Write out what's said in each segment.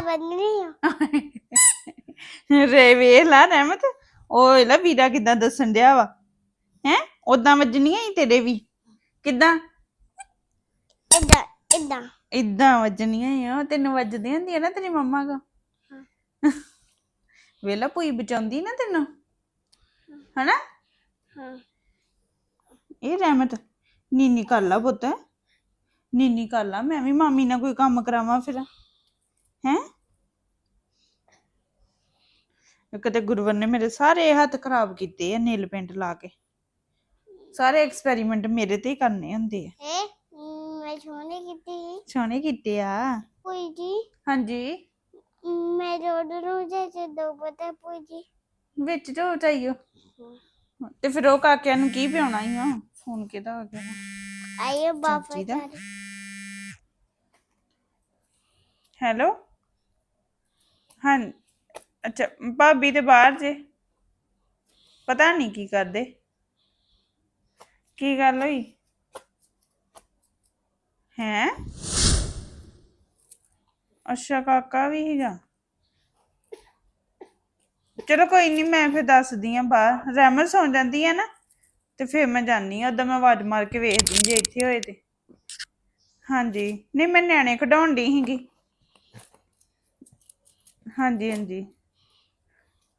ਕਿੱਦਾਂ ਬੰਨਣੀ ਆ। ਰੇ ਵੇਖ ਲਾ ਰਹਿਮਤ ਓਏ ਲਾ ਵੀਰਾ ਕਿਦਾਂ ਦੱਸਣ ਡਿਆ ਵਾ। ਹੈ? ਉਦਾਂ ਵੱਜਣੀਆਂ ਹੀ ਤੇਰੇ ਵੀ। ਕਿਦਾਂ? ਇਦਾਂ ਇਦਾਂ ਇਦਾਂ ਵੱਜਣੀਆਂ ਹੀ ਆ ਤੈਨੂੰ ਵੱਜਦੀਆਂ ਹੁੰਦੀਆਂ ਨਾ ਤੇਰੀ ਮੰਮਾ ਕੋ। ਵੇਲਾ ਪੂਈ ਬਚਾਉਂਦੀ ਨਾ ਤੈਨੂੰ। ਹਨਾ? ਹਾਂ। ਇਹ ਰਹਿਮਤ ਨੀਨੀ ਕਰ ਲਾ ਪੁੱਤ। ਨੀਨੀ ਕਰ ਲਾ ਮੈਂ ਵੀ ਮਾਮੀ ਨਾਲ ਕੋਈ ਕੰਮ ਕਰਾਵਾਂ ਫਿਰ। ਹੈ? ਕਿਤੇ ਗੁਰਵਰ ਨੇ ਮੇਰੇ ਸਾਰੇ ਹੱਥ ਖਰਾਬ ਕੀਤੇ ਆ ਨੀਲ ਪੇਂਟ ਲਾ ਕੇ। ਸਾਰੇ ਐਕਸਪੈਰੀਮੈਂਟ ਮੇਰੇ ਤੇ ਹੀ ਕਰਨੇ ਹੁੰਦੇ ਆ। ਹੈ? ਮੈਂ ਛੋਨੇ ਕੀਤੀ ਸੋਹਣੇ ਕੀਤੇ ਆ। ਕੋਈ ਜੀ। ਹਾਂਜੀ। ਮੈਂ ਰੋਡ ਨੂੰ ਜਾ ਦੋ ਪਤਾ ਪੂਜੀ ਵਿੱਚ ਜੋ ਚਾਹੀਓ। ਤੇ ਫਿਰ ਉਹ ਕਾਕਿਆਂ ਨੂੰ ਕੀ ਪਿਆਉਣਾ ਹੀ ਆ? ਫੋਨ ਕਿਹਦਾ ਆ ਗਿਆ? ਆਇਓ? ਜੀ ਹੈਲੋ? ਹਾਂ ਅੱਛਾ, ਭਾਬੀ ਤੇ ਬਾਹਰ ਜੇ। ਪਤਾ ਨਹੀਂ ਕੀ ਕਰਦੇ। ਕੀ ਗੱਲ ਹੋਈ? ਹੈ? ਅੱਛਾ, ਕਾਕਾ ਵੀ ਹੈਗਾ ਚਲੋ ਕੋਈ ਨਹੀਂ ਮੈਂ ਫਿਰ ਦੱਸਦੀ ਆ ਬਾਹਰ। ਰਹਿਮਤ ਸੌਂ ਜਾਂਦੀ ਆ ਨਾ, ਤੇ ਫਿਰ ਮੈਂ ਜਾਨੀ ਆ। ਉਦੋਂ ਮੈਂ ਆਵਾਜ਼ ਮਾਰ ਕੇ ਵੇਖਦੀ ਜੇ ਇੱਥੇ ਹੋਏ ਤੇ। ਹਾਂਜੀ। ਨਹੀਂ, ਮੈਂ ਨਿਆਣੇ ਖਡਾਉਣ ਦੀ ਸੀਗੀ। ਹਾਂਜੀ ਹਾਂਜੀ।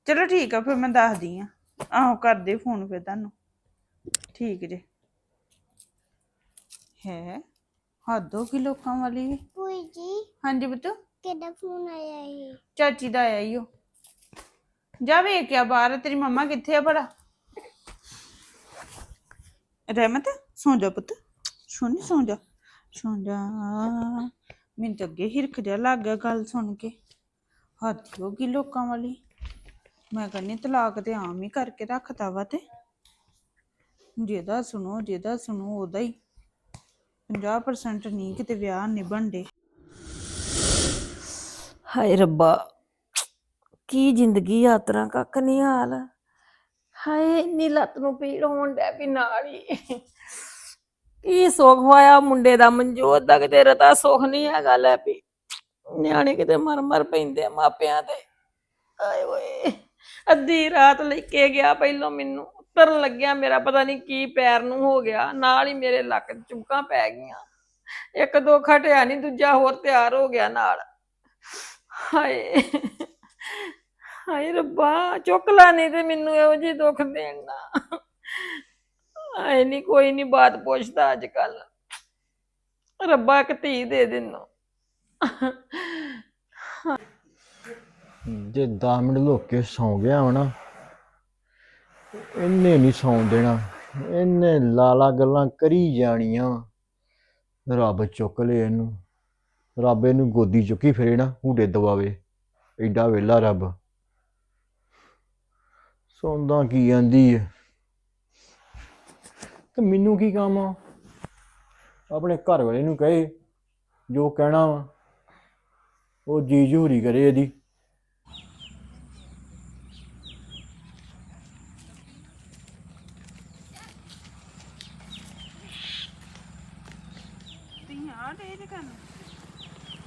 ਚਲੋ ਠੀਕ ਆ ਫਿਰ ਮੈਂ ਦੱਸਦੀ ਆ। ਆਹੋ ਕਰਦੇ ਫੋਨ ਫਿਰ ਤੁਹਾਨੂੰ। ਠੀਕ ਜੇ। ਹੈ? ਹੱਦ ਗਈ ਲੋਕਾਂ ਵਾਲੀ ਵੀ। ਜੀ। ਹਾਂਜੀ ਬਤੂ ਕਿਹਦਾ ਫੋਨ ਆਇਆ ਹੈ ਚਾਚੀ ਦਾ ਆਇਆ ਈ ਓ। ਜਾ ਵੇਖ ਆ ਬਾਹਰ ਤੇਰੀ ਮੰਮਾ ਕਿੱਥੇ ਆ ਭਲਾ? ਰਹਿਮਤ ਸੌਂ ਜਾ ਪੁੱਤ। ਸੋਨੀ ਸੌਂ ਜਾ। ਸੌਂ ਜਾ। ਮੈਨੂੰ ਤਾਂ ਅੱਗੇ ਹਿਰਖ ਜਿਹਾ ਲੱਗ ਗਿਆ ਗੱਲ ਸੁਣ ਕੇ। ਹੱਦ ਹੋ ਗਈ ਲੋਕਾਂ ਵਾਲੀ। ਮੈਂ ਕਹਿੰਦੀ ਤਲਾਕ ਤੇ ਆਮ ਹੀ ਕਰਕੇ ਰੱਖਤਾ ਵਾ ਤੇ। ਜਿਹਦਾ ਸੁਣੋ ਜਿਹਦਾ ਸੁਣੋ, ਉਹਦਾ ਹੀ। 50% ਨਹੀਂ ਕਿਤੇ ਵਿਆਹ ਨਿਭਣ ਦੇ। ਹਾਏ ਰੱਬਾ, ਕੀ ਜ਼ਿੰਦਗੀ ਯਾਤਰਾ ਕੱਖ ਨਹੀਂ ਹਾਲ। ਹਾਏ, ਇੰਨੀ ਲੱਤ ਨੂੰ ਪੀੜ ਹੋਣ ਡੈ ਵੀ ਨਾਲ ਹੀ। ਕੀ ਸੁੱਖ ਹੋਇਆ ਮੁੰਡੇ ਦਾ ਮਨਜੋਤ ਦਾ, ਕਿਤੇ ਰਤਾ ਸੁੱਖ ਨਹੀਂ ਹੈਗਾ ਲੈ ਵੀ ਨਿਆਣੇ ਕਿਤੇ ਮਰ ਮਰ ਪੈਂਦੇ ਆ ਮਾਪਿਆਂ ਤੇ। ਆਏ ਓਏ, ਅੱਧੀ ਰਾਤ ਲੈ ਕੇ ਗਿਆ ਪਹਿਲੋਂ ਮੈਨੂੰ। ਉਤਰਨ ਲੱਗਿਆ ਮੇਰਾ ਪਤਾ ਨਹੀਂ ਕੀ ਪੈਰ ਨੂੰ ਹੋ ਗਿਆ। ਨਾਲ ਹੀ ਮੇਰੇ ਲੱਕ ਚੁੱਕਾਂ ਪੈ ਗਈਆਂ। ਇੱਕ ਦੋ ਖਟਿਆ ਨਹੀਂ, ਦੂਜਾ ਹੋਰ ਤਿਆਰ ਹੋ ਗਿਆ ਨਾਲ। ਹਾਏ ਹਾਏ ਰੱਬਾ, ਚੁੱਕ ਲਾ ਨਹੀਂ ਤੇ ਮੈਨੂੰ ਇਹੋ ਜਿਹੇ ਦੁੱਖ ਦੇਣ ਨਾ। ਹਾਏ ਨਹੀਂ ਕੋਈ ਨਹੀਂ ਬਾਤ ਪੁੱਛਦਾ ਅੱਜ ਕੱਲ ਰੱਬਾ ਇੱਕ ਧੀ ਦੇ ਦੇਨੋ ਜੇ 10 ਮਿੰਟ ਲੁੱਕ ਕੇ ਸੌਂ ਗਿਆ ਹੋਣਾ ਇਹਨੇ ਨਹੀਂ ਸੌਂ ਦੇਣਾ, ਇੰਨੇ ਲਾਲਾ ਗੱਲਾਂ ਕਰੀ ਜਾਣੀਆਂ। ਰੱਬ ਚੁੱਕ ਲਏ ਇਹਨੂੰ, ਰੱਬ ਇਹਨੂੰ ਗੋਦੀ ਚੁੱਕੀ ਫਿਰੇ ਨਾ ਹੂਡੇ ਦਵਾਵੇ ਐਡਾ ਵੇਲਾ ਰੱਬ। ਸੌਂਦਾ ਕੀ ਜਾਂਦੀ ਹੈ ਤੇ ਮੈਨੂੰ ਕੀ ਕੰਮ ਆ? ਆਪਣੇ ਘਰ ਵਾਲੇ ਨੂੰ ਕਹੇ, ਜੋ ਕਹਿਣਾ ਵਾ। ਉਹ ਜੀ ਜਹੂਰੀ ਕਰੇ ਇਹਦੀ। ਤੁਸੀਂ ਆ ਦੇ ਦੇ ਕਰਨ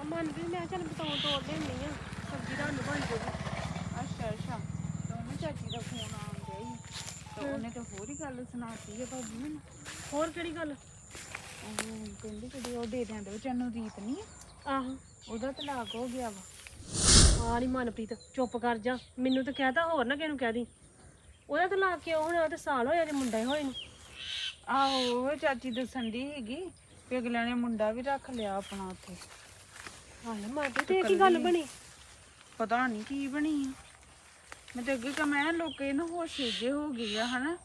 ਮਨ ਵੀ ਮੈਂ ਚੱਲ ਬਤਾਉ ਤੋੜ ਦੇਣੀ ਆ ਸਬਜ਼ੀ ਦਾ ਨੂੰ ਬਣ ਜੂਗੀ ਅੱਛਾ ਅੱਛਾ। ਤੇ ਉਹਨੂੰ ਚਾਚੀ ਦਾ ਫੋਨ ਆਉਣ ਡਿਆ ਈ ਤੇ ਉਹਨੇ ਤਾਂ ਹੋਰ ਹੀ ਗੱਲ ਸੁਣਾਤੀ ਹੈ ਭਾਬੀ ਮੈਨੂੰ। ਹੋਰ ਕਿਹੜੀ ਗੱਲ? ਉਹ ਕਹਿੰਦੀ ਕਿ ਉਹ ਦੇ ਦਿਆਂ ਦੇ ਵਿੱਚ ਰੀਤ ਨਹੀਂ ਆ, ਆਹੋ। ਉਹਦਾ ਤਲਾਕ ਹੋ ਗਿਆ ਵਾ। ਆ ਨੀ ਮਨਪ੍ਰੀਤ ਚੁੱਪ ਕਰ ਜਾ। ਮੈਨੂੰ ਤਾਂ ਕਹਿਤਾ ਹੋਰ ਨਾ ਕਿਸੇ ਨੂੰ ਕਹਿ ਦੀ। ਉਹਦਾ ਤਾਂ ਲਾ ਕੇ ਹੋਣਾ ਤੇ ਸਾਲ ਹੋਇਆ ਜੇ ਮੁੰਡਾ ਹੀ ਹੋਏ ਨੂੰ। ਆਹੋ ਉਹ ਚਾਚੀ ਦੱਸਣ ਦੀ ਹੈਗੀ ਕਿ ਅਗਲਿਆਂ ਨੇ ਮੁੰਡਾ ਵੀ ਰੱਖ ਲਿਆ ਆਪਣਾ ਉੱਥੇ। ਹਾਏ ਮਨਪ੍ਰੀਤ ਇਹ ਕੀ ਗੱਲ ਬਣੀ? ਪਤਾ ਨਹੀਂ ਕੀ ਬਣੀ ਆ। ਮੈਂ ਤੇ ਅੱਗੇ ਕਮੈਂ ਲੋਕੇ ਨੂੰ ਹੋਸ਼ੇ ਜੇ ਹੋ ਗਈ ਆ ਹਨਾ?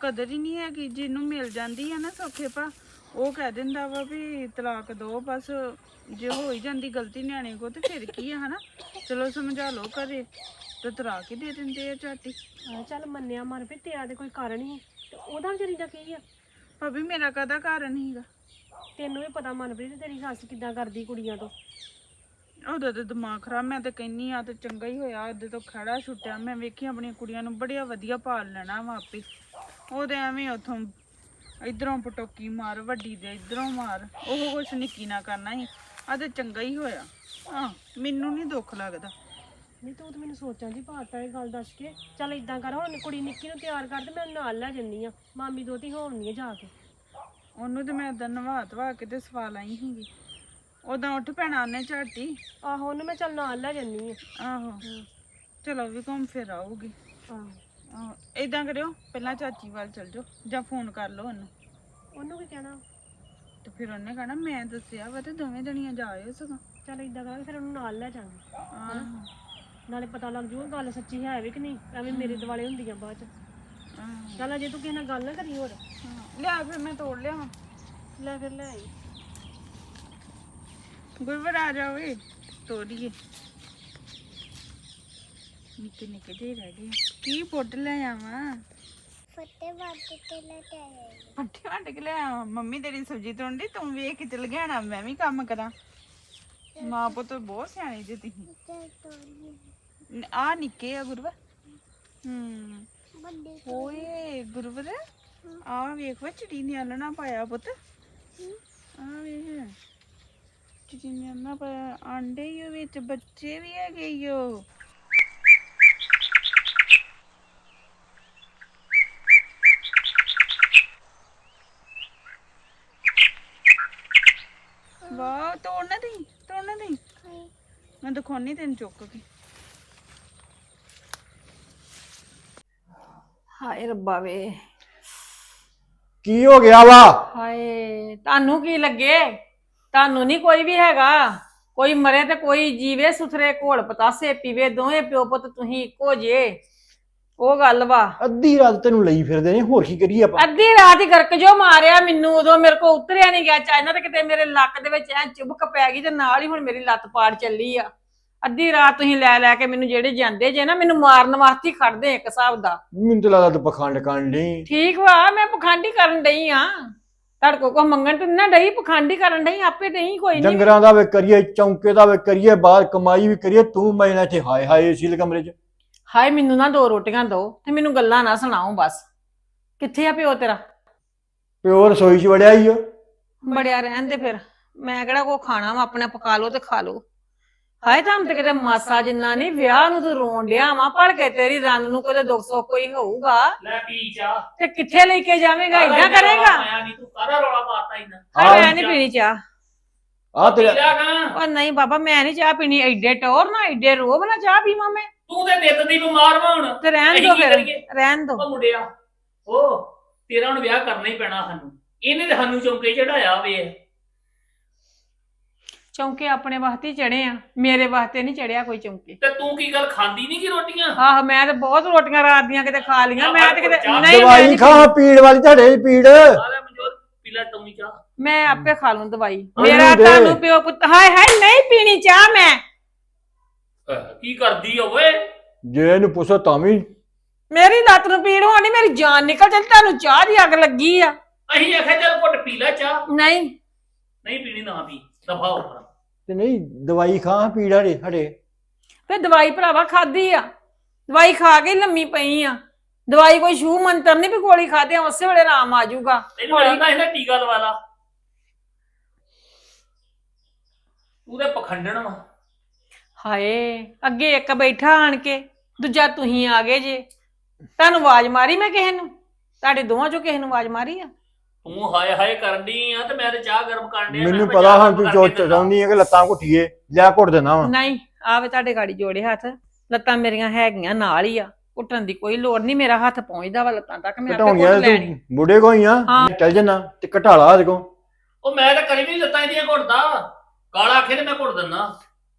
ਕਦਰ ਹੀ ਨਹੀਂ ਹੈਗੀ ਜਿਹਨੂੰ ਮਿਲ ਜਾਂਦੀ ਆ ਨਾ ਸੌਖੇ ਪਾ ਉਹ ਕਹਿ ਦਿੰਦਾ ਵਾ ਵੀ ਤਲਾਕ ਦੋ ਬਸ ਜੇ ਹੋ ਹੀ ਜਾਂਦੀ ਗਲਤੀ ਨਿਆਣੇ ਕੋ ਤੇ ਫਿਰ ਕੀ ਆ ਹਨਾ? ਚਲੋ ਸਮਝਾ ਲਓ ਘਰੇ ਤੇ ਤਲਾਕ ਹੀ ਦੇ ਦਿੰਦੇ ਆ ਝਾਟੀ ਚੱਲ ਮੰਨਿਆ ਮਨਪ੍ਰੀਤ ਤੇਰਾ ਤੇ ਕੋਈ ਕਾਰਨ ਹੀ ਤੇ ਉਹਦਾ ਵਿਚਾਰੀ ਦਾ ਕੀ ਆ? ਭਾਬੀ ਮੇਰਾ ਕਦਾ ਕਾਰਨ ਹੀਗਾ? ਤੈਨੂੰ ਵੀ ਪਤਾ ਮਨਪ੍ਰੀਤ ਤੇਰੀ ਸੱਸ ਕਿੱਦਾਂ ਕਰਦੀ ਕੁੜੀਆਂ ਤੋਂ। ਉਹਦਾ ਤੇ ਦਿਮਾਗ ਖਰਾਬ ਮੈਂ ਤੇ ਕਹਿੰਨੀ ਆ ਤੇ ਚੰਗਾ ਹੀ ਹੋਇਆ ਉਹਦੇ ਤੋਂ ਖੜਾ ਛੁੱਟਿਆ ਮੈਂ ਵੇਖੀ ਆਪਣੀਆਂ ਕੁੜੀਆਂ ਨੂੰ ਬੜੀਆ ਵਧੀਆ ਪਾਲ ਲੈਣਾ ਵਾ ਆਪੇ। ਉਹਦੇ ਐਵੇਂ ਉਥੋਂ ਇਧਰੋਂ ਪਟੋਕੀ ਮਾਰ ਵੱਡੀ ਦੇ ਇਧਰੋਂ ਮਾਰ ਉਹ ਕੁਛ ਨਿੱਕੀ ਨਾ ਕਰਨਾ ਸੀ। ਆ ਤੇ ਚੰਗਾ ਹੀ ਹੋਇਆ। ਹਾਂ ਮੈਨੂੰ ਨਹੀਂ ਦੁੱਖ ਲੱਗਦਾ। ਨਹੀਂ ਤੂੰ ਤਾਂ ਮੈਨੂੰ ਸੋਚਾਂ ਜੀ ਪਾਤਾ ਇਹ ਗੱਲ ਦੱਸ ਕੇ ਚੱਲ ਇਦਾਂ ਕਰ ਹੁਣ ਕੁੜੀ ਨਿੱਕੀ ਨੂੰ ਤਿਆਰ ਕਰ ਤੇ ਮੈਂ ਨਾਲ ਲੈ ਜੰਨੀ ਆ ਮਾਮੀ ਦੋਤੀ ਹੋਣੀ ਆ ਜਾ ਕੇ। ਉਹਨੂੰ ਤੇ ਮੈਂ ਉਦੋਂ ਨਵਾ ਧਵਾ ਕੇ ਤੇ ਸਵਾ ਲਾਈ ਸੀਗੀ। ਉਦੋਂ ਉੱਠ ਪੈਣਾ ਉਹਨੇ ਝਾਟੀ। ਆਹੋ ਉਹਨੂੰ ਮੈਂ ਚੱਲ ਨਾਲ ਲੈ ਜੰਨੀ ਆ ਆਹੋ। ਚਲੋ ਵੀ ਘੁੰਮ ਫਿਰ ਆਊਗੀ। ਆਹੋ। ਇਦਾਂ ਕਰਿਓ ਪਹਿਲਾਂ ਚਾਚੀ ਵੱਲ ਚਲ ਜਾਓ ਜਾਂ ਫੋਨ ਕਰ ਲਓ ਉਹਨੂੰ। ਉਹਨੂੰ ਕੀ ਕਹਿਣਾ? ਤੇ ਫਿਰ ਉਹਨੇ ਕਹਣਾ ਮੈਂ ਦੱਸਿਆ ਵਾ ਤੇ ਦੋਵੇਂ ਜਣੀਆਂ ਜਾਇਓ ਸਗੋਂ। ਚੱਲ ਇਦਾਂ ਕਰਾਂਗੇ ਫਿਰ ਉਹਨੂੰ ਨਾਲ ਲੈ ਜਾਵਾਂਗੇ ਆਹੋ ਨਾਲੇ ਪਤਾ ਲੱਗ ਜੂਗਾ ਗੱਲ ਸੱਚੀ ਹੈ ਵੀ ਕਿ ਨਹੀਂ ਐਵੇਂ ਮੇਰੇ ਦਿਵਾਲੇ ਹੁੰਦੀਆਂ ਬਾਅਦ ਚ। ਆਹੋ। ਚੱਲ ਅਜੇ ਤੂੰ ਕਿਸੇ ਨਾਲ ਗੱਲ ਨਾ ਕਰੀ ਹੋਰ। ਹਾਂ, ਲਿਆ ਫਿਰ ਮੈਂ ਤੋੜ ਲਿਆ ਲੈ ਫਿਰ ਲੈ ਆਈ। ਗੁਰਵਰ ਆ ਜਾ ਓਏ ਤੋੜੀਏ ਨਿੱਕੇ ਨਿੱਕੇ ਜਿਹੇ ਰਹਿ ਗਏ। ਕੀ ਪੁੱਟ ਲੈ ਆਵਾਂ? ਫੱਟੇ ਵੱਟ ਤੇ ਲਟਾਏ ਪੱਠੇ ਵੰਡ ਕੇ ਲੈ ਆਵਾਂ। ਮੰਮੀ ਤੇਰੀ ਸਬਜ਼ੀ ਤੋੜਦੀ ਤੂੰ ਵੇਖ ਕੇ ਚਲ ਗਿਆ ਨਾ ਮੈਂ ਵੀ ਕੰਮ ਕਰਾਂ। ਮਾਂ ਪੁੱਤ ਬਹੁਤ ਸਿਆਣੇ ਜੇ ਤੁਸੀਂ। ਤੇ ਤੋੜੀ ਆ। ਨਿੱਕੇ ਆ ਗੁਰਵਰ ਹੂੰ। ਵੱਡੀ ਓਏ ਗੁਰਵਰ ਆ ਵੇਖ ਵਾ ਚਿੜੀ ਨੇ ਆਲਣਾ ਪਾਇਆ ਪੁੱਤ। ਆ ਵੇਖ। ਚਿੜੀ ਨੇ ਆਲਣਾ ਪਾਇਆ। ਆਂਡੇ ਹੀ ਉਹ ਵਿੱਚ ਬੱਚੇ ਵੀ ਹੈਗੇ ਈ ਓ। ਤੋੜਨਾ ਨਹੀਂ ਤੋੜਨਾ ਨਹੀਂ ਮੈਂ ਦਿਖਾਉਣੀ ਤੈਨੂੰ ਚੁੱਕ ਕੇ। ਹਾਏ ਰੱਬਾ ਵੇ। ਕੀ ਹੋ ਗਿਆ ਵਾ? ਹਾਏ ਤੁਹਾਨੂੰ ਕੀ ਲੱਗੇ? ਤੁਹਾਨੂੰ ਨਹੀਂ ਕੋਈ ਵੀ ਹੈਗਾ। ਕੋਈ ਮਰੇ ਤੇ ਕੋਈ ਜੀਵੇ ਸੁਥਰੇ ਘੋਲ ਪਤਾਸੇ ਪੀਵੇ ਦੋਵੇਂ ਪਿਓ ਪੁੱਤ ਤੁਸੀਂ ਇੱਕੋ ਜੇ ਉਹ ਗੱਲ ਵਾ। ਅੱਧੀ ਰਾਤ ਤੈਨੂੰ ਲਈ ਫਿਰਦੇ ਨੇ ਹੋਰ ਕੀ ਕਰੀਏ ਆਪਾਂ? ਅੱਧੀ ਰਾਤ ਹੀ ਗਰਕ ਜੋ ਮਾਰਿਆ ਮੈਨੂੰ ਉਦੋਂ ਮੇਰੇ ਕੋ ਉਤਰਿਆ ਨਹੀਂ ਗਿਆ। ਚਾਈਨਾ ਤੇ ਕਿਤੇ ਮੇਰੇ ਲੱਕ ਦੇ ਵਿੱਚ ਐ ਚੁਬਕ ਪੈ ਗਈ ਤੇ ਨਾਲ ਹੀ ਹੁਣ ਮੇਰੀ ਲੱਤ ਪਾੜ ਚੱਲੀ ਆ। ਅੱਧੀ ਰਾਤ ਤੁਸੀਂ ਲੈ ਲੈ ਕੇ ਮੈਨੂੰ ਜਿਹੜੇ ਜਾਂਦੇ ਜੇ ਨਾ ਮੈਨੂੰ ਮਾਰਨ ਵਾਸਤੇ ਹੀ ਖੜਦੇ ਇੱਕ ਹਿਸਾਬ ਦਾ। ਮੈਨੂੰ ਤਾਂ ਲੱਗਦਾ ਤੂੰ ਪਖੰਡ ਕਰਨ ਡਈ। ਠੀਕ ਵਾ ਮੈਂ ਪਖੰਡੀ ਕਰਨ ਡਈ ਆ। ਤੁਹਾਡੇ ਕੋ ਕੋ ਮੰਗਣ ਤੇ ਨਾ ਡਈ ਪਖੰਡੀ ਕਰਨ ਡਈ ਆਪੇ ਨਹੀਂ ਕੋਈ ਨਹੀਂ ਡੰਗਰਾਂ ਦਾ ਵੇ ਕਰੀਏ ਚੌਂਕੇ ਦਾ ਵੇ ਕਰੀਏ ਬਾਹਰ ਕਮਾਈ ਵੀ ਕਰੀਏ ਤੂੰ ਮੈਂ ਇੱਥੇ ਹਾਏ ਹਾਏ ਦੇ ਕਮਰੇ 'ਚ। ਹਾਏ ਮੈਨੂੰ ਨਾ ਦੋ ਰੋਟੀਆਂ ਦੋ ਤੇ ਮੈਨੂੰ ਗੱਲਾਂ ਨਾ ਸੁਣਾਓ ਬਸ। ਕਿੱਥੇ ਆ ਪਿਓ ਤੇਰਾ? ਪਿਓ ਰਸੋਈ 'ਚ ਵੜਿਆ ਹੀ ਓ। ਬੜਿਆ ਰਹਿਣ ਦੇ ਫਿਰ। ਮੈਂ ਕਿਹੜਾ ਕੋ ਖਾਣਾ ਵਾ ਆਪਣਾ ਪਕਾ ਲਓ ਤੇ ਖਾ ਲਓ। ਹਾਏ ਤਾਂ ਤੇ ਕਿਤੇ ਮਾਸਾ ਜਿੰਨਾ ਨਹੀਂ ਵਿਆਹ ਨੂੰ ਤੂੰ ਰੋਣ ਡਿਆ ਵਾ ਪੜ ਕੇ ਤੇਰੀ ਰੰਨ ਨੂੰ ਕੋਈ ਦੁੱਖ ਸੁੱਖ ਕੋਈ ਹੋਊਗਾ। ਲੈ ਪੀ ਚਾਹ। ਤੇ ਕਿੱਥੇ ਲੈ ਕੇ ਜਾਵੇਂਗਾ ਇਦਾਂ ਕਰੇਗਾ? ਆਇਆ ਨਹੀਂ ਤੂੰ ਕਾਹਦਾ ਰੌਲਾ ਪਾਤਾ ਇੰਨਾ ਹਾਏ ਮੈਂ ਨਹੀਂ ਪੀਣੀ ਚਾਹ। ਆ ਤੇਰਾ ਲਿਆ ਉਹ ਨਹੀਂ ਬਾਬਾ ਮੈਂ ਨਹੀਂ ਚਾਹ ਪੀਣੀ ਐਡੇ ਟੌਰ ਨਾ ਐਡੇ ਰੋਬ ਨਾ ਚਾਹ ਪੀਵਾਂ ਮੈਂ। ਤੂੰ ਤੇ ਦਿੱਤ ਦੀ ਬਿਮਾਰ ਵਾ ਹੁਣ। ਤੇ ਰਹਿਣ ਅਸੀਂ ਦੋ ਕੀ ਫਿਰ ਕਰੀਏ? ਰਹਿਣ ਦੋ। ਉਹ ਮੁੰਡਿਆ। ਉਹ ਤੇਰਾ ਹੁਣ ਵਿਆਹ ਕਰਨਾ ਹੀ ਪੈਣਾ ਸਾਨੂੰ। ਇਹਨੇ ਤੇ ਸਾਨੂੰ ਚੌਂਕੇ ਚੜਾਇਆ ਵੇ। ਚੌਂਕੇ ਆਪਣੇ ਵਾਸਤੇ ਚੜੇ ਆ। ਮੇਰੇ ਵਾਸਤੇ ਨਹੀਂ ਚੜਿਆ ਕੋਈ ਚੌਂਕੇ। ਤੇ ਤੂੰ ਕੀ ਗੱਲ ਖਾਂਦੀ ਨਹੀਂ ਕਿ ਰੋਟੀਆਂ? ਆਹ ਮੈਂ ਤੇ ਬਹੁਤ ਰੋਟੀਆਂ ਰਾਤ ਦੀਆਂ ਕਿਤੇ ਖਾ ਲੀਆਂ ਮੈਂ ਤੇ ਕਿਤੇ ਨਹੀਂ ਮੈਂ ਦਵਾਈ ਨਹੀਂ ਖਾ ਪੀੜ ਵਾਲੀ ਤੁਹਾਡੇ 'ਚ ਪੀੜ। ਆ ਲੈ ਮਨਜੋਰ ਪੀ ਲੈ ਤੂੰ ਵੀ ਚਾਹ। ਮੈਂ ਆਪੇ ਖਾ ਲੂੰ ਦਵਾਈ। ਮੇਰਾ ਦੇ। ਤੁਹਾਨੂੰ ਪਿਓ ਪੁੱਤ ਹਾਏ ਹਾਏ ਨਹੀਂ ਪੀਣੀ ਚਾਹ ਮੈਂ। ਅਹ, ਕੀ ਕਰਦੀ ਆ ਓਏ? ਜੇ ਇਹਨੂੰ ਪੁੱਛੋ ਤਾਂ ਵੀ। ਮੇਰੀ ਲੱਤ ਨੂੰ ਪੀੜ ਹੋਣੀ ਮੇਰੀ ਜਾਨ ਨਿਕਲ ਚੱਲ ਤੁਹਾਨੂੰ ਚਾਹ ਦੀ ਅੱਗ ਲੱਗੀ ਆ। ਅਸੀਂ ਆਖਿਆ ਚੱਲ ਘੁੱਟ ਪੀ ਲੈ ਚਾਹ। ਨਹੀਂ। ਨਹੀਂ ਪੀਣੀ ਨਾ ਪੀ ਦਫਾ ਹੋ ਪਰਾਂ। ਤੇ ਨਹੀਂ ਦਵਾਈ ਖਾ ਪੀੜ ਹੜੇ ਹੜੇ ਫੇ ਦਵਾਈ ਭਰਾਵਾ ਖਾਦੀ ਆ। ਦਵਾਈ ਖਾ ਕੇ ਹੀ ਲੰਮੀ ਪਈ ਆ। ਦਵਾਈ ਕੋਈ ਸ਼ੂ ਮੰਤਰ ਨਹੀਂ ਵੀ ਗੋਲੀ ਖਾਦੇ ਉਸੇ ਵੇਲੇ ਆਰਾਮ ਆ ਜਾਊਗਾ। ਤੈਨੂੰ ਲੱਗਦਾ ਇਹਦਾ ਟੀਕਾ ਲਵਾ ਲਾ। ਤੂੰ ਤੇ ਪਖੰਡਣ ਵਾ। ਹਾਏ ਅੱਗੇ ਇੱਕ ਬੈਠਾ ਆਣ ਕੇ ਦੂਜਾ ਤੁਸੀਂ ਆ ਗਏ ਜੇ। ਤੁਹਾਨੂੰ ਆਵਾਜ਼ ਮਾਰੀ ਮੈਂ ਕਿਸੇ ਨੂੰ? ਤੁਹਾਡੇ ਦੋਵਾਂ ਚੋਂ ਕਿਸੇ ਨੂੰ ਆਵਾਜ਼ ਮਾਰੀ ਆ? ਤੂੰ ਹਾਏ ਹਾਏ ਕਰਨ ਆ ਤੇ ਮੈਂ ਤੇ ਚਾਹ ਗਰਮ ਕਰਨ ਡਿਆ ਮੈਨੂੰ ਪਤਾ ਹਾਂ ਤੂੰ ਜੋ। ਚਾਹੁੰਦੀ ਹੈ ਕਿ ਲੱਤਾਂ ਘੁੱਟੀਏ ਲਿਆ ਘੁੱਟ ਦੇਣਾ ਵਾ ਨਹੀਂ ਆਵੇ ਤੁਹਾਡੇ ਗਾੜੀ ਜੋੜੇ ਹੱਥ ਲੱਤਾਂ ਮੇਰੀਆਂ ਹੈਗੀਆਂ ਨਾਲ ਹੀ ਆ। ਘੁੱਟਣ ਦੀ ਕੋਈ ਲੋੜ ਨਹੀਂ ਮੇਰਾ ਹੱਥ ਪਹੁੰਚਦਾ ਵਾ ਲੱਤਾਂ ਤੱਕ ਮੈਂ ਆਪੇ ਘੁੱਟ ਲੈਣੀ ਤੂੰ ਬੁੱਢੇ ਕੋਈ ਆ ਹਾਂ। ਚੱਲ ਜਨਾ ਤੇ ਘਟਾ ਲਾ ਇਹਦੇ ਕੋ ਉਹ ਮੈਂ ਤਾਂ ਕਰੀ ਵੀ ਲੱਤਾਂ ਇਹਦੀਆਂ ਘੁੱਟਦਾ। ਕਾਲਾ ਆਖੇ ਤੇ ਮੈਂ ਘੁੱਟ ਦਿੰਦਾ।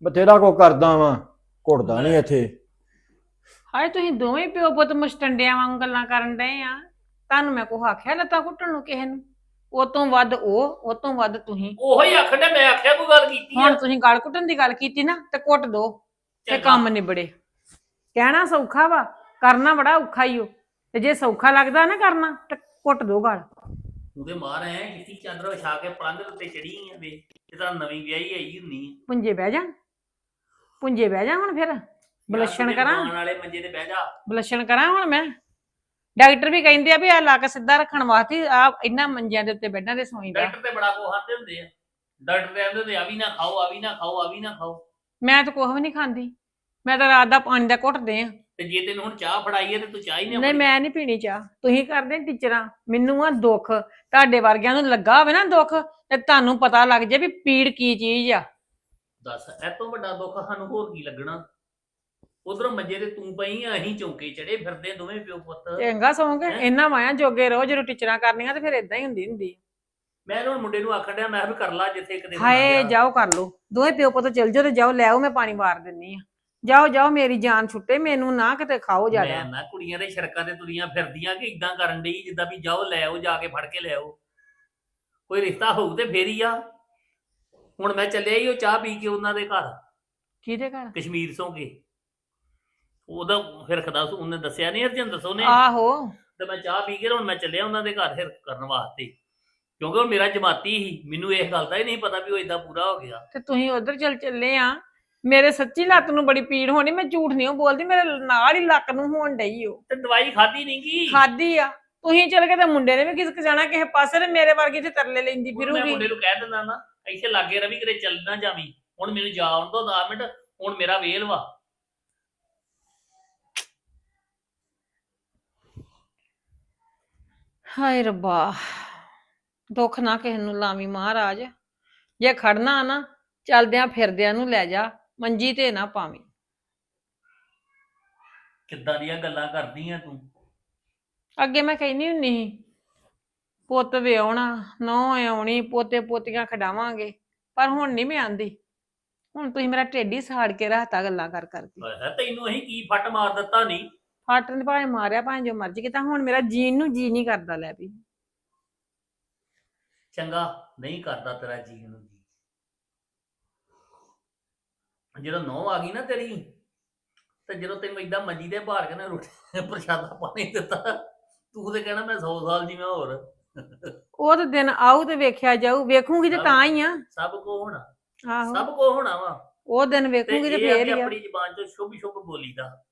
ਬਥੇਰਾ ਕੋ ਕਰਦਾ ਵਾਂ ਘੁੱਟਦਾ ਨਹੀਂ ਇੱਥੇ। ਹਾਏ ਤੁਸੀਂ ਦੋਵੇਂ ਪਿਓ ਪੁੱਤ ਮੁਸਟੰਡਿਆਂ ਵਾਂਗ ਗੱਲਾਂ ਕਰਨ ਡਏ ਆ। ਤੁਹਾਨੂੰ ਮੈਂ ਕੋ ਆਖਿਆ ਲੱਤਾਂ ਘੁੱਟਣ ਨੂੰ ਕਿਸੇ ਨੂੰ? ਉਹ ਤੋਂ ਵੱਧ ਉਹ ਉਹ ਤੋਂ ਵੱਧ ਤੁਸੀਂ। ਉਹੋ ਹੀ ਆਖਣ ਮੈਂ ਆਖਿਆ ਕੋਈ ਗੱਲ ਕੀਤੀ ਆ? ਹੁਣ ਤੁਸੀਂ ਗਲ ਘੁੱਟਣ ਦੀ ਗੱਲ ਕੀਤੀ ਨਾ ਤੇ ਘੁੱਟ ਦੋ ਤੇ। ਕੰਮ ਨਿਬੜੇ। ਕਹਿਣਾ ਸੌਖਾ ਵਾ ਕਰਨਾ ਬੜਾ ਔਖਾ ਹੀ ਓ। ਤੇ ਜੇ ਸੌਖਾ ਲੱਗਦਾ ਨਾ ਕਰਨਾ ਤੇ ਘੁੱਟ ਦੋ ਗਲ। ਉਹਦੇ ਮਾਰ ਐ ਕਿਤੀ ਚਾਦਰ ਵਿਛਾ ਕੇ ਪਲੰਘ ਦੇ ਉੱਤੇ ਚੜੀ ਆ ਵੇ ਇਹ ਤਾਂ ਨਵੀਂ ਵਿਆਹੀ ਆਈ ਹੁੰਨੀ ਆ। ਪੁੰਜੇ ਬਹਿ ਜਾ। ਪੁੰਜੇ ਬਹਿ ਜਾ ਹੁਣ ਫਿਰ। ਬਲਸ਼ਣ ਕਰਾਂ। ਆਉਣ ਵਾਲੇ ਮੰਜੇ ਤੇ ਬਹਿ ਜਾ। ਬਲਸ਼ਣ ਕਰਾਂ ਹੁਣ ਮੈਂ। ਡਾਕਟਰ ਵੀ ਕਹਿੰਦੇ ਆ ਵੀ ਆ ਲੱਕ ਸਿੱਧਾ ਰੱਖਣ ਵਾਸਤੇ ਆ ਇਹਨਾਂ ਮੰਜਿਆਂ ਦੇ ਉੱਤੇ ਬੈੱਡਾਂ ਦੇ। ਸੌਈਦਾ ਡਾਕਟਰ ਤੇ ਬੜਾ ਕੋ ਹੱਥ ਹੁੰਦੇ ਆ। ਡਾਕਟਰ ਕਹਿੰਦੇ ਤੇ ਆ ਵੀ ਨਾ ਖਾਓ ਆ ਵੀ ਨਾ ਖਾਓ ਆ ਵੀ ਨਾ ਖਾਓ। ਮੈਂ ਤਾਂ ਕੁਛ ਵੀ ਨਹੀਂ ਖਾਂਦੀ। ਮੈਂ ਤਾਂ ਰਾਤ ਦਾ ਪਾਣੀ ਦਾ ਘੁੱਟਦੇ ਆ। ਤੇ ਜੇ ਤੈਨੂੰ ਹੁਣ ਚਾਹ ਫੜਾਈ ਹੈ ਤੇ ਤੂੰ ਚਾਹ ਹੀ ਨਹੀਂ ਨਹੀਂ ਮੈਂ ਨਹੀਂ ਪੀਣੀ ਚਾਹ। ਤੁਸੀਂ ਕਰਦੇ ਟੀਚਰਾਂ ਮੈਨੂੰ ਆ ਦੁੱਖ। ਤੁਹਾਡੇ ਵਰਗਿਆਂ ਨੂੰ ਲੱਗਾ ਹੋਵੇ ਨਾ ਦੁੱਖ ਤੇ ਤੁਹਾਨੂੰ ਪਤਾ ਲੱਗ ਜੇ ਵੀ ਪੀੜ ਕੀ ਚੀਜ਼ ਆ। ਦੱਸ ਇਹ ਤੋਂ ਵੱਡਾ ਦੁੱਖ ਸਾਨੂੰ ਹੋਰ ਕੀ ਲੱਗਣਾ? ਉਧਰੋਂ ਮੰਜੇ ਤੇ ਤੂੰ ਪਈ ਆ ਅਸੀਂ ਚੌਂਕੇ ਚੜੇ ਫਿਰਦੇ ਦੋਵੇਂ ਪਿਓ ਪੁੱਤ। ਚੰਗਾ ਸੌਂਗੇ ਹੈਂ? ਇੰਨਾ ਮਾਇਆ ਜੋਗੇ ਰਹੋ ਜਦੋਂ ਟੀਚਰਾਂ ਕਰਨੀਆਂ ਤੇ ਫਿਰ ਇਦਾਂ ਹੀ ਹੁੰਦੀ ਹੁੰਦੀ ਮੈਂ ਹੁਣ ਮੁੰਡੇ ਨੂੰ ਆਖਣ ਡਿਆ ਮੈਂ ਕਿਹਾ ਵੀ ਕਰ ਲਾ ਜਿੱਥੇ ਕਿਤੇ ਹਾਏ ਜਾਓ ਕਰ ਲੋ ਦੋਵੇਂ ਪਿਓ ਪੁੱਤ ਚਲ ਜਾਓ ਤੇ ਜਾਓ ਲੈ ਆਓ ਮੈਂ ਪਾਣੀ ਵਾਰ ਦਿੰਨੀ ਆ। ਜਾਓ ਜਾਓ ਮੇਰੀ ਜਾਨ ਛੁੱਟੇ ਮੈਨੂੰ ਨਾ ਕਿਤੇ ਖਾਓ ਮੈਂ ਨਾ ਕੁੜੀਆਂ ਦੇ ਸੜਕਾਂ ਤੇ ਤੁਰੀਆਂ ਫਿਰਦੀਆਂ ਕਿ ਇਦਾਂ ਕਰਨ ਡਈ ਜਿੱਦਾਂ ਵੀ ਜਾਓ ਲੈ ਆਓ ਜਾ ਕੇ ਫੜ ਕੇ ਲੈ ਆਓ। ਕੋਈ ਰਿਸ਼ਤਾ ਹੋਊ ਤੇ ਫੇਰ ਹੀ ਆ। ਹੁਣ ਮੈਂ ਚੱਲਿਆ ਹੀ ਉਹ ਚਾਹ ਪੀ ਕੇ ਉਹਨਾਂ ਦੇ ਘਰ। ਕਿਹਦੇ ਘਰ? ਕਸ਼ਮੀਰ ਸੋਂ ਕੇ। ਉਹਦਾ ਹਿਰਖਦਾ ਉਹਨੇ ਦੱਸਿਆ ਨਹੀਂ ਹਰਜਿੰਦਰ ਸੋਨੇ ਆਹੋ। ਤੇ ਮੈਂ ਚਾਹ ਪੀ ਕੇ ਹੁਣ ਮੈਂ ਚੱਲਿਆ ਉਹਨਾਂ ਦੇ ਘਰ ਹਿਰਖ ਕਰਨ ਵਾਸਤੇ। ਕਿਉਂਕਿ ਉਹ ਮੇਰਾ ਜਮਾਤੀ ਸੀ। ਮੈਨੂੰ ਇਸ ਗੱਲ ਦਾ ਹੀ ਨਹੀਂ ਪਤਾ ਵੀ ਉਹ ਇਦਾਂ ਪੂਰਾ ਹੋ ਗਿਆ। ਤੇ ਤੁਸੀਂ ਉਧਰ ਚੱਲ ਚੱਲੇ ਆ। ਮੇਰੇ ਸੱਚੀ ਲੱਤ ਨੂੰ ਬੜੀ ਪੀੜ ਹੋਣੀ। ਮੈਂ ਝੂਠ ਨਹੀਂ ਬੋਲਦੀ। ਮੇਰੇ ਨਾਲ ਹੀ ਲੱਕ ਨੂੰ ਹੋਣ ਡਈ ਓ ਤੇ ਦਵਾਈ ਖਾਦੀ ਨਹੀਂ ਗਈ ਖਾਦੀ ਆ। ਤੁਸੀਂ ਚੱਲ ਕੇ ਤੇ ਮੁੰਡੇ ਨੇ ਵੀ ਕਿਸ ਜਾਣਾ ਕਿਸੇ ਪਾਸੇ ਤੇ ਮੇਰੇ ਵਰਗੀ ਤੇ ਤਰਲੇ ਲੈਂਦੀ ਮੈਂ ਫਿਰੂਗੀ। ਮੁੰਡੇ ਨੂੰ ਕਹਿ ਦਿੰਦਾ ਨਾ। ਇੱਥੇ ਲਾਗੇ ਰਵੀ ਕਿਤੇ ਚੱਲ ਨਾ ਜਾਵੀਂ। ਹੁਣ ਮੈਨੂੰ ਜਾ ਆਉਣ ਤੋਂ 10 ਮਿੰਟ ਹੁਣ ਮੇਰਾ ਵੇਲ ਵਾ। ਹਾਏ ਰੱਬਾ ਦੁੱਖ ਨਾ ਕਿਸੇ ਨੂੰ ਲਾਵੀਂ ਮਹਾਰਾਜ। ਜੇ ਖੜਨਾ ਨਾ ਚੱਲਦਿਆਂ ਫਿਰਦਿਆਂ ਨੂੰ ਲੈ ਜਾ ਮੰਜੀ ਤੇ ਨਾ ਪਾਵੀਂ। ਕਿੱਦਾਂ ਦੀਆਂ ਗੱਲਾਂ ਕਰਦੀ ਆ ਤੂੰ? ਅੱਗੇ ਮੈਂ ਕਹਿੰਦੀ ਹੁੰਨੀ ਸੀ ਪੁੱਤ ਵਿਆਹੁਣਾ ਨੌ ਆਉਣੀ ਪੋਤੇ ਪੋਤੀਆਂ ਖਡਾਵਾਂਗੇ ਪਰ ਹੁਣ ਨਹੀਂ ਮੈਂ ਆਂਦੀ। ਹੁਣ ਤੁਸੀਂ ਮੇਰਾ ਢਿੱਡ ਸਾੜ ਕੇ ਰੱਖਤਾ ਗੱਲਾਂ ਕਰ ਕਰਕੇ ਕਿਹਾ ਤੈਨੂੰ ਅਸੀਂ ਕੀ ਫੱਟ ਮਾਰ ਦਿੱਤਾ ਨਹੀਂ ਫੱਟ ਨੇ ਭਾਵੇਂ ਮਾਰਿਆ ਭਾਵੇਂ ਜੋ ਮਰਜ਼ੀ ਕੀਤਾ ਹੁਣ ਮੇਰਾ ਜੀਣ ਨੂੰ ਜੀ ਨਹੀਂ ਕਰਦਾ ਲੈ ਵੀ। ਚੰਗਾ ਨਹੀਂ ਕਰਦਾ ਤੇਰਾ ਜੀਣ ਨੂੰ ਜੀ ਜਦੋਂ ਨੌ ਆ ਗਈ ਨਾ ਤੇਰੀ ਤੇ ਜਦੋਂ ਤੈਨੂੰ ਏਦਾਂ ਮੰਜੀ ਦੇ ਭਾਰ ਕੇ ਨਾ ਰੋਟੀ ਪ੍ਰਸ਼ਾਦਾ ਪਾਣੀ ਦਿੱਤਾ ਤੂੰ ਤੇ ਕਹਿਣਾ ਮੈਂ 100 ਸਾਲ ਜੀਵਾਂ ਹੋਰ। ਉਹ ਤਾਂ ਦਿਨ ਆਊ ਤੇ ਵੇਖਿਆ ਜਾਊ ਵੇਖੂਗੀ ਤੇ ਤਾਂ ਹੀ ਆ। ਸਭ ਕੋ ਹੋਣਾ। ਆਹੋ। ਸਭ ਕੋ ਹੋਣਾ ਵਾ। ਉਹ ਦਿਨ ਵੇਖੂਗੀ ਤੇ ਇਹ ਆ ਫੇਰ ਕਿ ਹੀ ਆ। ਆਪਣੀ ਜ਼ਬਾਨ ਚੋਂ ਸ਼ੁਭ ਸ਼ੁਭ ਬੋਲੀਦਾ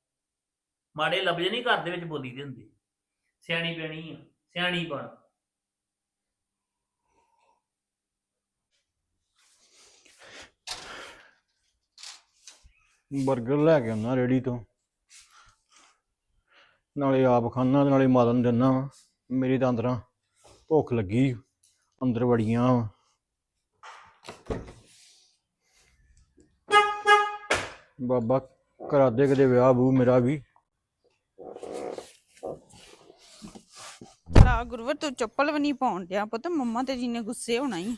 ਮਾੜੇ ਲਫ਼ਜ਼ ਨਹੀਂ ਘਰ ਦੇ ਵਿੱਚ ਬੋਲੀ ਦੇ ਹੁੰਦੇ। ਸਿਆਣੀ ਬਣੀ ਆ ਸਿਆਣੀ ਬਣ। 버ਗਰ ਲੈ ਕੇ ਆਉਣਾ ਰੇੜੀ ਤੋਂ। ਨਾਲੇ ਆਪ ਖਾਣਾ ਤੇ ਨਾਲੇ ਮਾਤਾ ਨੂੰ ਦਿੰਦਾ ਵਾ ਮੇਰੀ ਤਾਂ ਅੰਦਰਾਂ। ਭੁੱਖ ਲੱਗੀ ਅੰਦਰ ਵੜੀਆਂ। ਵਾ ਬਾਬਾ ਕਰਾ ਦੇ ਕਦੇ ਵਿਆਹ ਬੂ ਮੇਰਾ ਵੀ। ਲਾ ਗੁਰਵਰ ਤੂੰ ਚੱਪਲ ਵੀ ਨਹੀਂ ਪਾਉਣ ਡਿਆ ਪੁੱਤ ਮੰਮਾ ਤੇ ਜੀ ਨੇ ਗੁੱਸੇ ਹੋਣਾ ਹੀ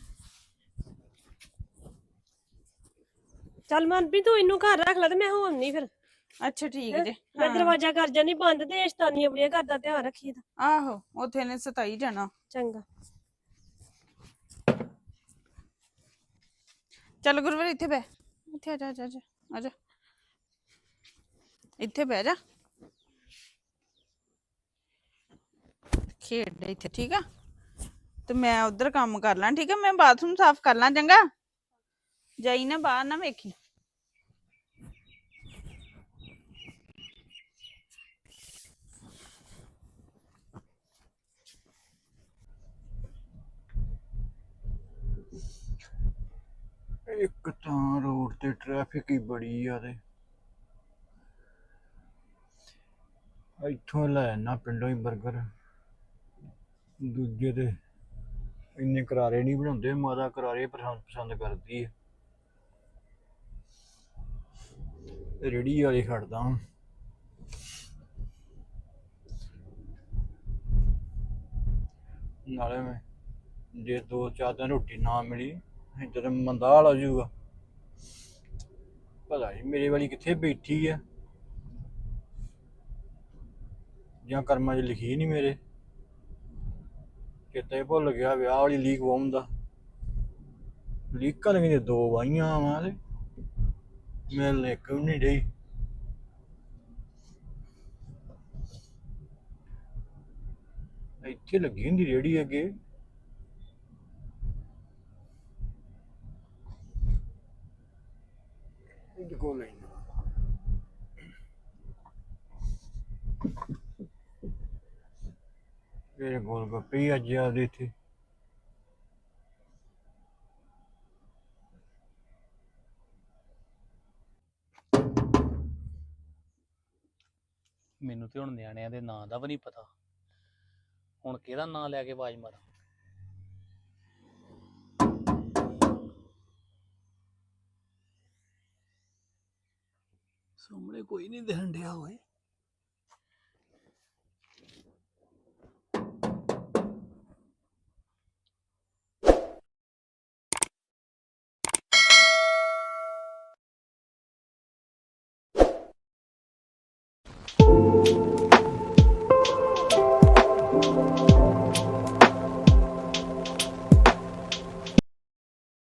ਚੱਲ ਮਨਪ੍ਰੀਤ ਤੂੰ ਇਹਨੂੰ ਘਰ ਰੱਖ ਲੈ ਤੇ ਮੈਂ ਹੋਣ ਨਹੀਂ ਫਿਰ। ਅੱਛਾ ਠੀਕ ਜੇ ਮੈਂ ਹਾਂ। ਦਰਵਾਜ਼ਾ ਕਰ ਜਾਨੀ ਬੰਦ ਤੇ ਸ਼ਤਾਨੀਆਂ ਬੜੀਆਂ ਘਰ ਦਾ ਧਿਆਨ ਰੱਖੀ ਦਾ ਆਹੋ ਉਥੇ ਨੇ ਸਤਾਈ ਜਾਣਾ। ਚੰਗਾ। ਚੱਲ ਗੁਰਵਰ ਇੱਥੇ ਬਹਿ। ਇੱਥੇ ਆ ਜਾ ਆ ਜਾ, ਆ ਜਾ ਆ ਜਾ। ਇੱਥੇ ਬਹਿ ਜਾ। ਖੇਡ ਲੈ ਇੱਥੇ ਠੀਕ ਆ? ਤੇ ਮੈਂ ਉਧਰ ਕੰਮ ਕਰ ਲਾਂ ਠੀਕ ਆ? ਮੈਂ ਬਾਥਰੂਮ ਸਾਫ਼ ਕਰ ਲਾਂ ਚੰਗਾ? ਜਾਈ ਨਾ ਬਾਹਰ ਨਾ ਵੇਖੀ। ਇੱਕ ਤਾਂ ਰੋਡ ਤੇ ਟ੍ਰੈਫਿਕ ਹੀ ਬੜੀ ਆ ਤੇ। ਇੱਥੋਂ ਲੈ ਨਾ ਪਿੰਡੋਂ ਹੀ 버ਗਰ ਦੂਜੇ ਤੇ ਇੰਨੇ ਕਰਾਰੇ ਨਹੀਂ ਬਣਾਉਂਦੇ, ਮਾਤਾ ਕਰਾਰੇ ਪਸੰਦ ਪਸੰਦ ਕਰਦੀ ਹੈ ਰੇੜੀ ਵਾਲੇ ਖੜਦਾ ਹਾਂ ਨਾਲੇ ਮੈਂ ਜੇ ਦੋ ਚਾਰ ਦਿਨ ਰੋਟੀ ਨਾ ਮਿਲੀ ਇੱਧਰ ਮੰਦਾ ਹਾਲ ਹੋ ਜਾਊਗਾ। ਪਤਾ ਨਹੀਂ ਮੇਰੇ ਵਾਲੀ ਕਿੱਥੇ ਬੈਠੀ ਆ? ਜਾਂ ਕਰਮਾਂ 'ਚ ਲਿਖੀ ਨਹੀਂ ਮੇਰੇ? ਕਿਤੇ ਭੁੱਲ ਗਿਆ ਵਿਆਹ ਵਾਲੀ ਲੀਕ ਵਾਉਣ ਦਾ। ਲੀਕਾਂ ਲਗੀਆਂ ਦੋ ਵਾਈਆਂ ਵਾਂ ਤੇ। ਮਿਲ ਇੱਕ ਵੀ ਨਹੀਂ ਰਹੀ ਇੱਥੇ ਲੱਗੀ ਹੁੰਦੀ ਰੇੜੀ ਅੱਗੇ। Nikola yun. ਗੱਪੀ ਅੱਜ ਆ ਦੇ ਤੇ ਮੈਨੂੰ ਤੇ ਹੁਣ ਨਿਆਣਿਆਂ ਦੇ ਨਾਂ ਦਾ ਵੀ ਨਹੀਂ ਪਤਾ। ਹੁਣ ਕਿਹੜਾ ਨਾਂ ਲੈ ਕੇ ਆਵਾਜ਼ ਮਾਰਾਂ? ਸਾਹਮਣੇ ਕੋਈ ਨਹੀਂ ਦਿਖਣ ਡਿਆ ਹੋਏ